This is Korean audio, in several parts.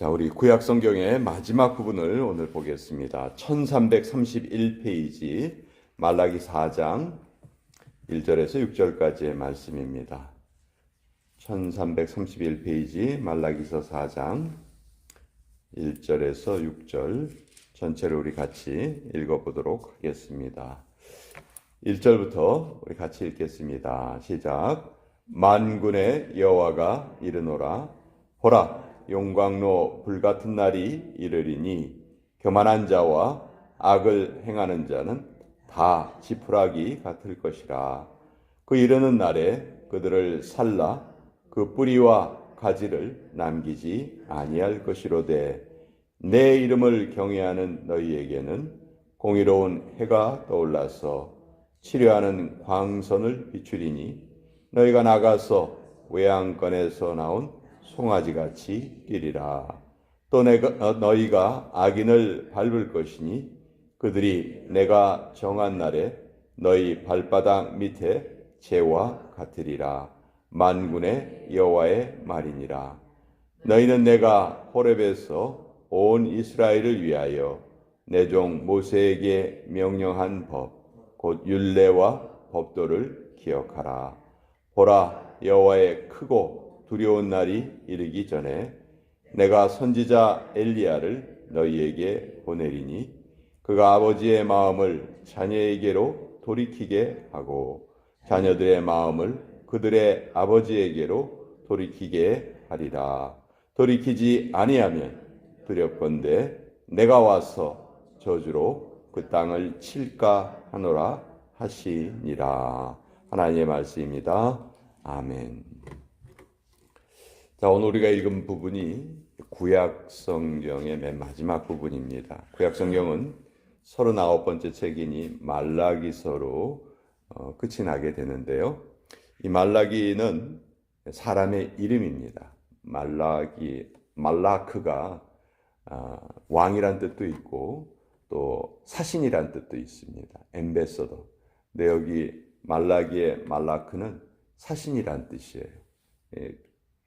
자, 우리 구약 성경의 마지막 부분을 오늘 보겠습니다. 1331페이지 말라기 4장 1절에서 6절까지의 말씀입니다. 1331페이지 말라기서 4장 1절에서 6절 전체를 우리 같이 읽어 보도록 하겠습니다. 1절부터 우리 같이 읽겠습니다. 시작. 만군의 여호와가 이르노라 보라 용광로 불같은 날이 이르리니 교만한 자와 악을 행하는 자는 다 지푸라기 같을 것이라. 그 이르는 날에 그들을 살라. 그 뿌리와 가지를 남기지 아니할 것이로되 내 이름을 경외하는 너희에게는 공의로운 해가 떠올라서 치료하는 광선을 비추리니 너희가 나가서 외양간에서 나온 송아지 같이 뛰리라. 또 내가 어, 너희가 악인을 밟을 것이니 그들이 내가 정한 날에 너희 발바닥 밑에 재와 같으리라. 만군의 여호와의 말이니라. 너희는 내가 호렙에서 온 이스라엘을 위하여 내 종 모세에게 명령한 법, 곧 율례와 법도를 기억하라. 보라, 여호와의 크고 두려운 날이 이르기 전에 내가 선지자 엘리야를 너희에게 보내리니 그가 아버지의 마음을 자녀에게로 돌이키게 하고 자녀들의 마음을 그들의 아버지에게로 돌이키게 하리라. 돌이키지 아니하면 두렵건대 내가 와서 저주로 그 땅을 칠까 하노라 하시니라. 하나님의 말씀입니다. 아멘. 자, 오늘 우리가 읽은 부분이 구약 성경의 맨 마지막 부분입니다. 구약 성경은 39번째 책이니 말라기서로 어, 끝이 나게 되는데요. 이 말라기는 사람의 이름입니다. 말라기, 말라크가 아, 왕이란 뜻도 있고 또 사신이란 뜻도 있습니다. 엠베서더. 근데 여기 말라기의 말라크는 사신이란 뜻이에요. 예,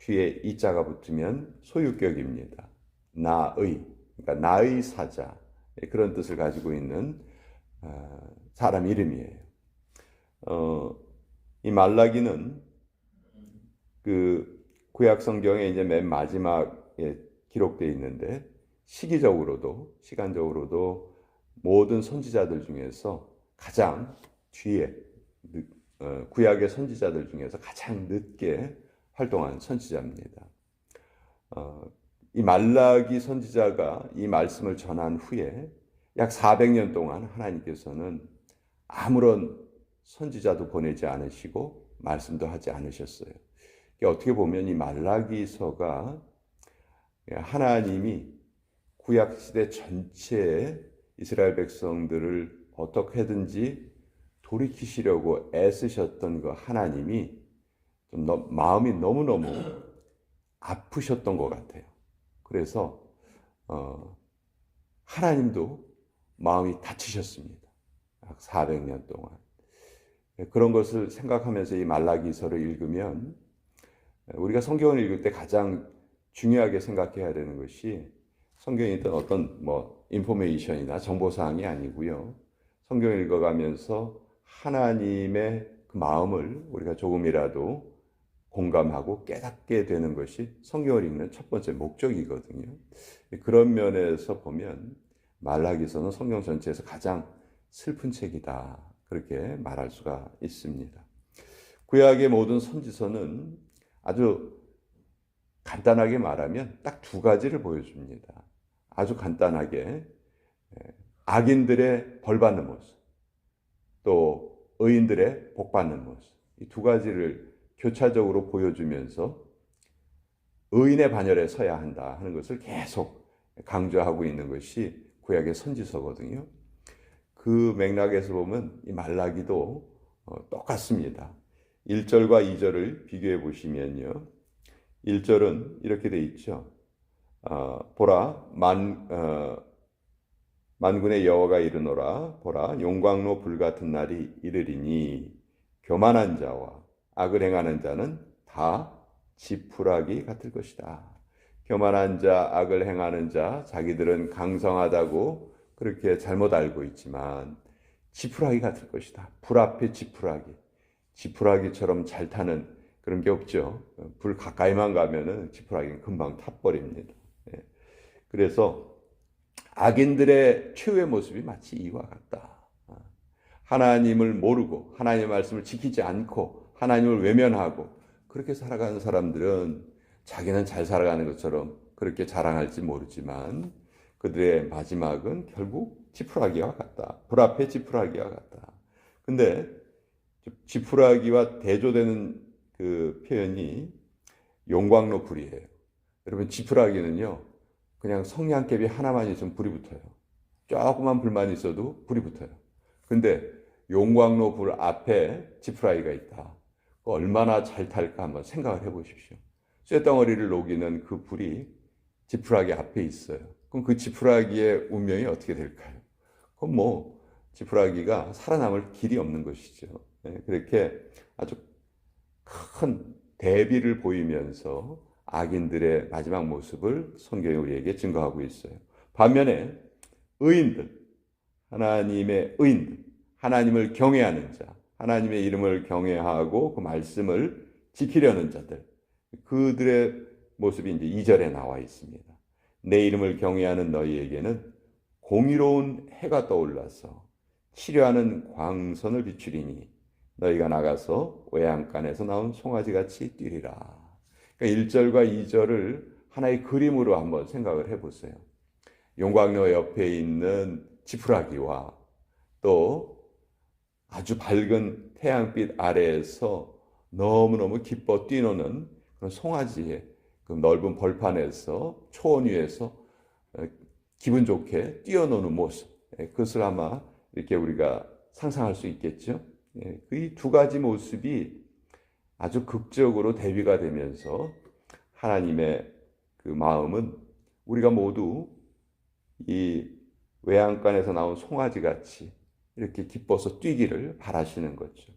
뒤에 이자가 붙으면 소유격입니다. 나의, 그러니까 나의 사자 예, 그런 뜻을 가지고 있는 아, 사람 이름이에요. 어, 이 말라기는 그 구약 성경에 이제 맨 마지막에 기록되어 있는데 시기적으로도 시간적으로도 모든 선지자들 중에서 가장 뒤에 어, 구약의 선지자들 중에서 가장 늦게 활동한 선지자입니다. 어, 이 말라기 선지자가 이 말씀을 전한 후에 약 400년 동안 하나님께서는 아무런 선지자도 보내지 않으시고 말씀도 하지 않으셨어요. 어떻게 보면 이 말라기서가 하나님이 구약 시대 전체의 이스라엘 백성들을 어떻게든지 돌이키시려고 애쓰셨던 그 하나님이 좀 너, 마음이 너무너무 아프셨던 것 같아요. 그래서 어, 하나님도 마음이 다치셨습니다. 400년 동안. 그런 것을 생각하면서 이 말라기서를 읽으면 우리가 성경을 읽을 때 가장 중요하게 생각해야 되는 것이 성경에 있던 어떤 뭐 인포메이션이나 정보 사항이 아니고요. 성경을 읽어가면서 하나님의 그 마음을 우리가 조금이라도 공감하고 깨닫게 되는 것이 성경을 읽는 첫 번째 목적이거든요. 그런 면에서 보면 말라기서는 성경 전체에서 가장 슬픈 책이다. 그렇게 말할 수가 있습니다. 구약의 모든 선지서는 아주 간단하게 말하면 딱 두 가지를 보여줍니다. 아주 간단하게 악인들의 벌 받는 모습, 또 의인들의 복 받는 모습. 이 두 가지를 교차적으로 보여주면서 의인의 반열에 서야 한다 하는 것을 계속 강조하고 있는 것이 구약의 선지서거든요. 그 맥락에서 보면 이 말라기도 어, 똑같습니다. 1절과 2절을 비교해 보시면요. 1절은 이렇게 돼 있죠. 어, 보라 만 어, 만군의 여호와가 이르노라 보라 용광로 불 같은 날이 이르리니 교만한 자와 악을 행하는 자는 다 지푸라기 같을 것이다. 교만한 자, 악을 행하는 자, 자기들은 강성하다고 그렇게 잘못 알고 있지만 지푸라기가 될 것이다. 불 앞에 지푸라기. 지푸라기처럼 잘 타는 그런 게 없죠. 불 가까이만 가면은 지푸라기는 금방 타버립니다. 예. 그래서 악인들의 최후의 모습이 마치 이와 같다. 하나님을 모르고 하나님의 말씀을 지키지 않고 하나님을 외면하고 그렇게 살아가는 사람들은 자기는 잘 살아가는 것처럼 그렇게 자랑할지 모르지만 그들의 마지막은 결국 지푸라기와 같다. 불 앞에 지푸라기와 같다. 근데 지푸라기와 대조되는 그 표현이 용광로 불이에요. 여러분 지푸라기는요 그냥 성냥개비 하나만 있으면 불이 붙어요. 조그만 불만 있어도 불이 붙어요. 근데 용광로 불 앞에 지푸라기가 있다. 얼마나 잘 탈까 한번 생각을 해보십시오. 쇳덩어리를 녹이는 그 불이 지푸라기 앞에 있어요. 그럼 그 지푸라기의 운명이 어떻게 될까요? 그럼 뭐 지푸라기가 살아남을 길이 없는 것이죠. 네, 그렇게 아주 큰 대비를 보이면서 악인들의 마지막 모습을 성경이 우리에게 증거하고 있어요. 반면에 의인들, 하나님의 의인들, 하나님을 경외하는 자, 하나님의 이름을 경외하고 그 말씀을 지키려는 자들, 그들의 모습이 이제 2절에 나와 있습니다. 내 이름을 경외하는 너희에게는 공의로운 해가 떠올라서 치료하는 광선을 비추리니 너희가 나가서 외양간에서 나온 송아지 같이 뛰리라. 그러니까 1절과 2절을 하나의 그림으로 한번 생각을 해 보세요. 용광로 옆에 있는 지푸라기와 또 아주 밝은 태양빛 아래에서 너무너무 기뻐 뛰노는 그런 송아지의 그 넓은 벌판에서 초원 위에서 어, 기분 좋게 뛰어노는 모습. 예, 그것을 아마 이렇게 우리가 상상할 수 있겠죠. 예, 그두 가지 모습이 아주 극적으로 대비가 되면서 하나님의 그 마음은 우리가 모두 이 외양간에서 나온 송아지 같이 이렇게 기뻐서 뛰기를 바라시는 거죠.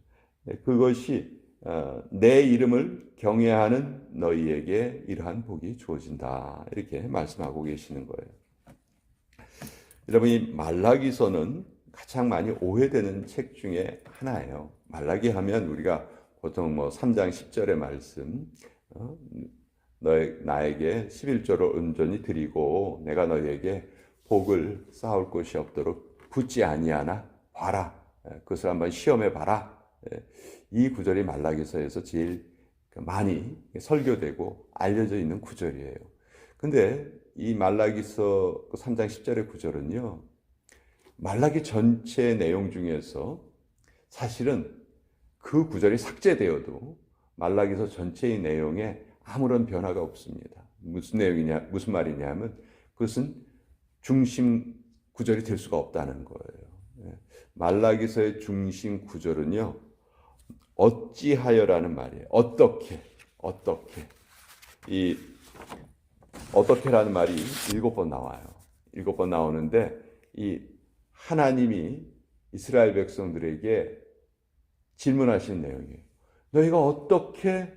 예, 그것이 어, 내 이름을 경외하는 너희에게 이러한 복이 주어진다. 이렇게 말씀하고 계시는 거예요. 여러분, 이 말라기서는 가장 많이 오해되는 책 중에 하나예요. 말라기 하면 우리가 보통 뭐 3장 10절의 말씀, 어? 너의, 나에게 11조를 온전히 드리고 내가 너에게 복을 쌓을 곳이 없도록 붙지 아니하나 봐라. 예, 그것을 한번 시험해 봐라. 예, 이 구절이 말라기서에서 제일 많이 설교되고 알려져 있는 구절이에요. 근데 이 말라기서 3장 그 10절의 구절은요. 말라기 전체 내용 중에서 사실은 그 구절이 삭제되어도 말라기서 전체의 내용에 아무런 변화가 없습니다. 무슨 내용이냐, 무슨 말이냐면 그것은 중심 구절이 될 수가 없다는 거예요. 예. 말라기서의 중심 구절은요. 어찌하여라는 말이에요. 어떻게, 어떻게. 이 어떻게라는 말이 일곱 번 나와요. 일곱 번 나오는데 이 하나님이 이스라엘 백성들에게 질문하신 내용이에요. 너희가 어떻게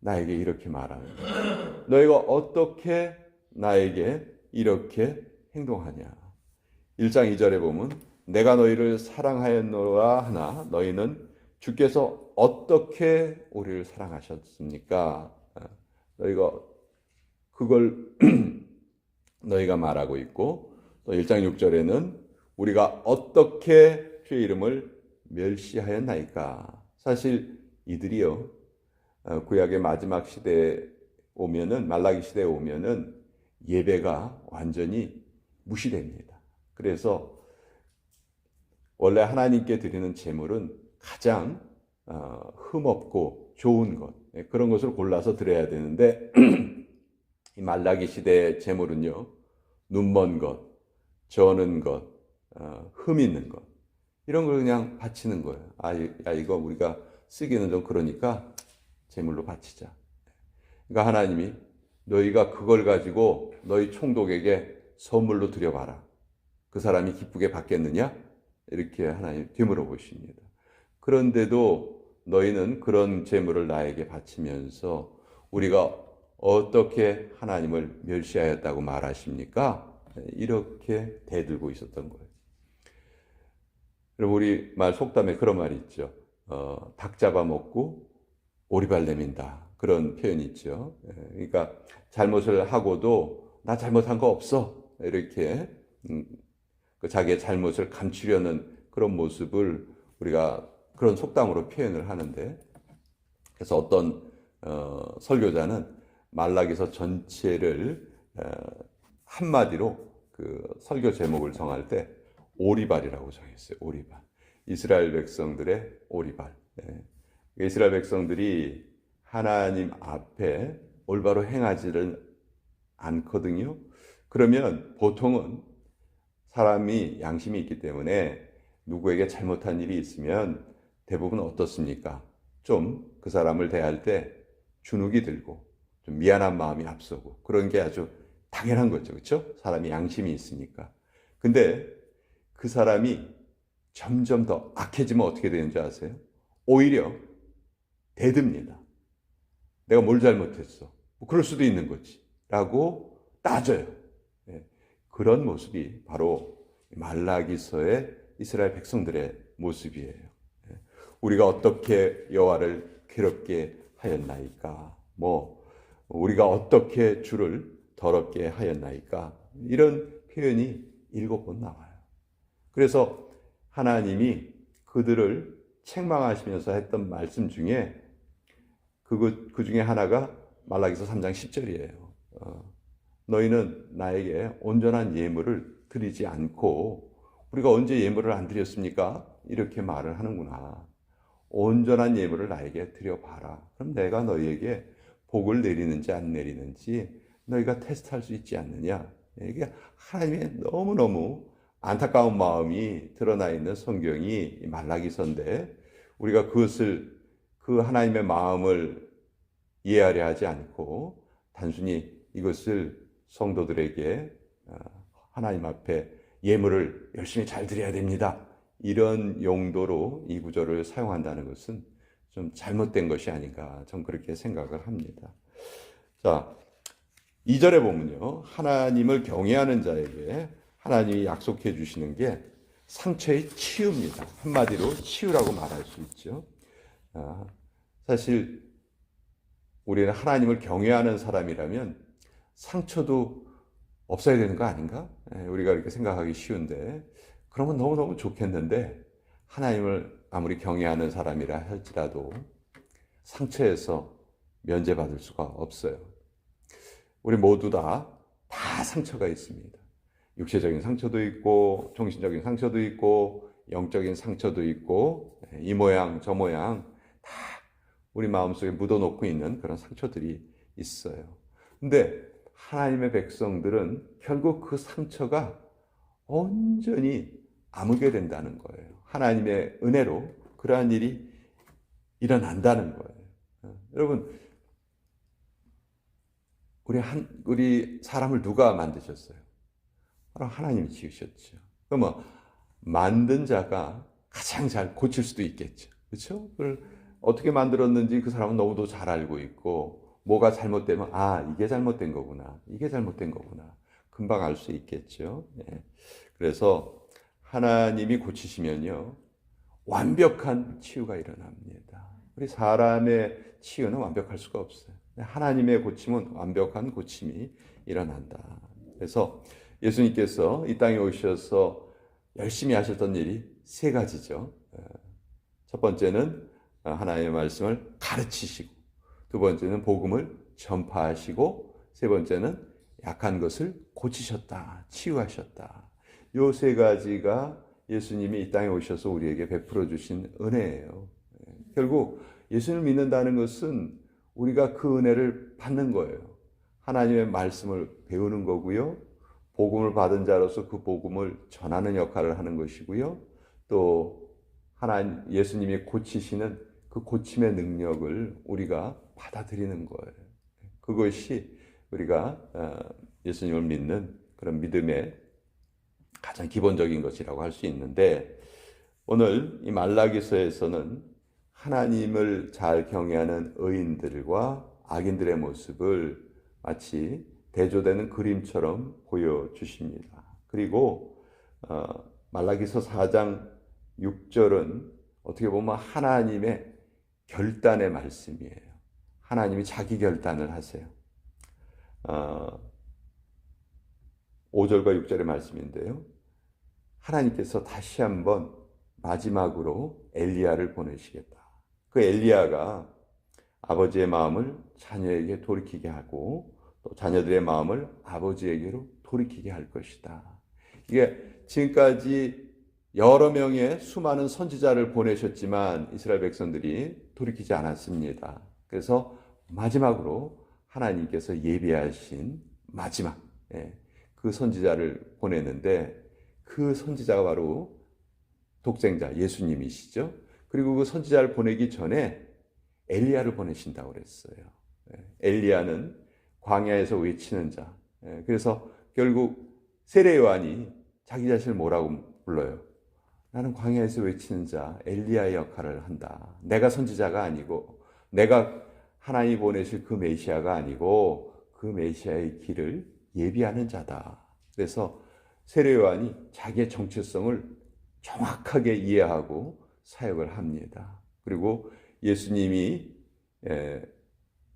나에게 이렇게 말하느냐? 너희가 어떻게 나에게 이렇게 행동하냐? 1장 2절에 보면 내가 너희를 사랑하였노라 하나 너희는 주께서 어떻게 우리를 사랑하셨습니까? 어, 너희가 그걸 너희가 말하고 있고 또 1장 6절에는 우리가 어떻게 주의 이름을 멸시하였나이까? 사실 이들이요 어, 구약의 마지막 시대에 오면은 말라기 시대에 오면은 예배가 완전히 무시됩니다. 그래서 원래 하나님께 드리는 제물은 가장 어, 흠없고 좋은 것 예, 그런 것을 골라서 드려야 되는데 이 말라기 시대의 제물은요 눈먼 것, 저는 것, 어, 흠 있는 것 이런 걸 그냥 바치는 거예요. 아, 야, 이거 우리가 쓰기는 좀 그러니까 제물로 바치자. 그러니까 하나님이 너희가 그걸 가지고 너희 총독에게 선물로 드려봐라. 그 사람이 기쁘게 받겠느냐? 이렇게 하나님 되물어 보십니다. 그런데도 너희는 그런 재물을 나에게 바치면서 우리가 어떻게 하나님을 멸시하였다고 말하십니까? 이렇게 대들고 있었던 거예요. 여러분 우리 말 속담에 그런 말이 있죠. 어, 닭 잡아먹고 오리발 내민다. 그런 표현이 있죠. 예, 그러니까 잘못을 하고도 나 잘못한 거 없어. 이렇게 음, 그 자기의 잘못을 감추려는 그런 모습을 우리가 그런 속담으로 표현을 하는데 그래서 어떤 어, 설교자는 말라기서 전체를 어, 한마디로 그 설교 제목을 정할 때 오리발이라고 정했어요. 오리발. 이스라엘 백성들의 오리발. 예. 이스라엘 백성들이 하나님 앞에 올바로 행하지를 않거든요. 그러면 보통은 사람이 양심이 있기 때문에 누구에게 잘못한 일이 있으면 대부분 어떻습니까? 좀 그 사람을 대할 때 주눅이 들고 좀 미안한 마음이 앞서고 그런 게 아주 당연한 거죠. 그렇죠? 사람이 양심이 있으니까. 근데 그 사람이 점점 더 악해지면 어떻게 되는지 아세요? 오히려 대듭니다. 내가 뭘 잘못했어? 뭐 그럴 수도 있는 거지. 라고 따져요. 예. 그런 모습이 바로 말라기서의 이스라엘 백성들의 모습이에요. 예. 우리가 어떻게 여호와를 괴롭게 하였나이까? 뭐 우리가 어떻게 주를 더럽게 하였나이까? 이런 표현이 일곱 번 나와요. 그래서 하나님이 그들을 책망하시면서 했던 말씀 중에 그, 그 중에 하나가 말라기서 3장 10절이에요. 어, 너희는 나에게 온전한 예물을 드리지 않고 우리가 언제 예물을 안 드렸습니까? 이렇게 말을 하는구나. 온전한 예물을 나에게 드려봐라. 그럼 내가 너희에게 복을 내리는지 안 내리는지 너희가 테스트할 수 있지 않느냐. 이게 하나님의 너무너무 안타까운 마음이 드러나 있는 성경이 말라기서인데 우리가 그것을 그 하나님의 마음을 이해하려 하지 않고 단순히 이것을 성도들에게 어, 하나님 앞에 예물을 열심히 잘 드려야 됩니다. 이런 용도로 이 구절을 사용한다는 것은 좀 잘못된 것이 아닌가 전 그렇게 생각을 합니다. 자, 2절에 보면요. 하나님을 경외하는 자에게 하나님이 약속해 주시는 게 상처의 치유입니다. 한마디로 치유라고 말할 수 있죠. 아, 사실 우리는 하나님을 경외하는 사람이라면 상처도 없어야 되는 거 아닌가? 예, 우리가 이렇게 생각하기 쉬운데 그러면 너무너무 좋겠는데 하나님을 아무리 경외하는 사람이라 할지라도 상처에서 면제받을 수가 없어요. 우리 모두 다, 다 상처가 있습니다. 육체적인 상처도 있고, 정신적인 상처도 있고, 영적인 상처도 있고, 이 모양, 저 모양, 다 우리 마음속에 묻어놓고 있는 그런 상처들이 있어요. 근데 하나님의 백성들은 결국 그 상처가 온전히 아무게 된다는 거예요. 하나님의 은혜로 그러한 일이 일어난다는 거예요. 어, 여러분, 우리 한, 우리 사람을 누가 만드셨어요? 바로 하나님이 지으셨죠. 그러면 만든 자가 가장 잘 고칠 수도 있겠죠. 그렇죠? 그걸 어떻게 만들었는지 그 사람은 너무도 잘 알고 있고 뭐가 잘못되면 아 이게 잘못된 거구나 이게 잘못된 거구나 금방 알 수 있겠죠. 예. 그래서 하나님이 고치시면요 완벽한 치유가 일어납니다. 우리 사람의 치유는 완벽할 수가 없어요. 하나님의 고침은 완벽한 고침이 일어난다. 그래서 예수님께서 이 땅에 오셔서 열심히 하셨던 일이 세 가지죠. 첫 번째는 하나님의 말씀을 가르치시고, 두 번째는 복음을 전파하시고, 세 번째는 약한 것을 고치셨다, 치유하셨다. 요 세 가지가 예수님이 이 땅에 오셔서 우리에게 베풀어 주신 은혜예요. 결국 예수님을 믿는다는 것은 우리가 그 은혜를 받는 거예요. 하나님의 말씀을 배우는 거고요. 복음을 받은 자로서 그 복음을 전하는 역할을 하는 것이고요. 또 하나님 예수님이 고치시는 그 고침의 능력을 우리가 받아들이는 거예요. 그것이 우리가 어, 예수님을 믿는 그런 믿음의 가장 기본적인 것이라고 할 수 있는데 오늘 이 말라기서에서는 하나님을 잘 경외하는 의인들과 악인들의 모습을 마치 대조되는 그림처럼 보여주십니다. 그리고 어, 말라기서 4장 6절은 어떻게 보면 하나님의 결단의 말씀이에요. 하나님이 자기 결단을 하세요. 어, 5절과 6절의 말씀인데요. 하나님께서 다시 한번 마지막으로 엘리야를 보내시겠다. 그 엘리야가 아버지의 마음을 자녀에게 돌이키게 하고 또 자녀들의 마음을 아버지에게로 돌이키게 할 것이다. 이게 지금까지 여러 명의 수많은 선지자를 보내셨지만 이스라엘 백성들이 돌이키지 않았습니다. 그래서 마지막으로 하나님께서 예비하신 마지막 예, 그 선지자를 보냈는데 그 선지자가 바로 독생자 예수님이시죠. 그리고 그 선지자를 보내기 전에 엘리야를 보내신다고 그랬어요. 예, 엘리야는 광야에서 외치는 자. 예, 그래서 결국 세례 요한이 자기 자신을 뭐라고 불러요? 나는 광야에서 외치는 자 엘리야의 역할을 한다. 내가 선지자가 아니고 내가 하나님이 보내실 그 메시아가 아니고 그 메시아의 길을 예비하는 자다. 그래서 세례 요한이 자기의 정체성을 정확하게 이해하고 사역을 합니다. 그리고 예수님이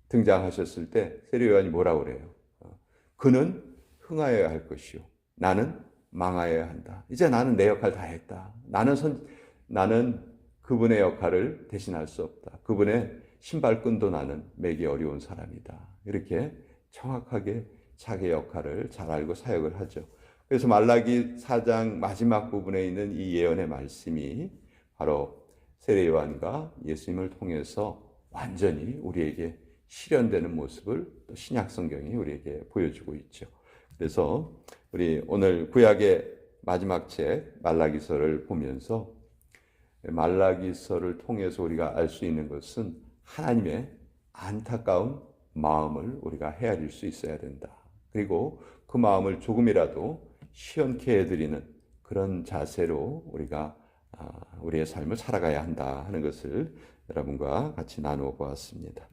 등장하셨을 때 세례 요한이 뭐라고 그래요? 어, 그는 흥하여야 할 것이요. 나는 망하여야 한다. 이제 나는 내 역할 다 했다. 나는 선, 나는 그분의 역할을 대신할 수 없다. 그분의 신발끈도 나는 매기 어려운 사람이다. 이렇게 정확하게 자기 역할을 잘 알고 사역을 하죠. 그래서 말라기 4장 마지막 부분에 있는 이 예언의 말씀이 바로 세례 요한과 예수님을 통해서 완전히 우리에게 실현되는 모습을 신약 성경이 우리에게 보여주고 있죠. 그래서 우리 오늘 구약의 마지막 책 말라기서를 보면서 말라기서를 통해서 우리가 알 수 있는 것은 하나님의 안타까운 마음을 우리가 헤아릴 수 있어야 된다. 그리고 그 마음을 조금이라도 시원케 해드리는 그런 자세로 우리가 아, 우리의 삶을 살아가야 한다 하는 것을 여러분과 같이 나누어 보았습니다.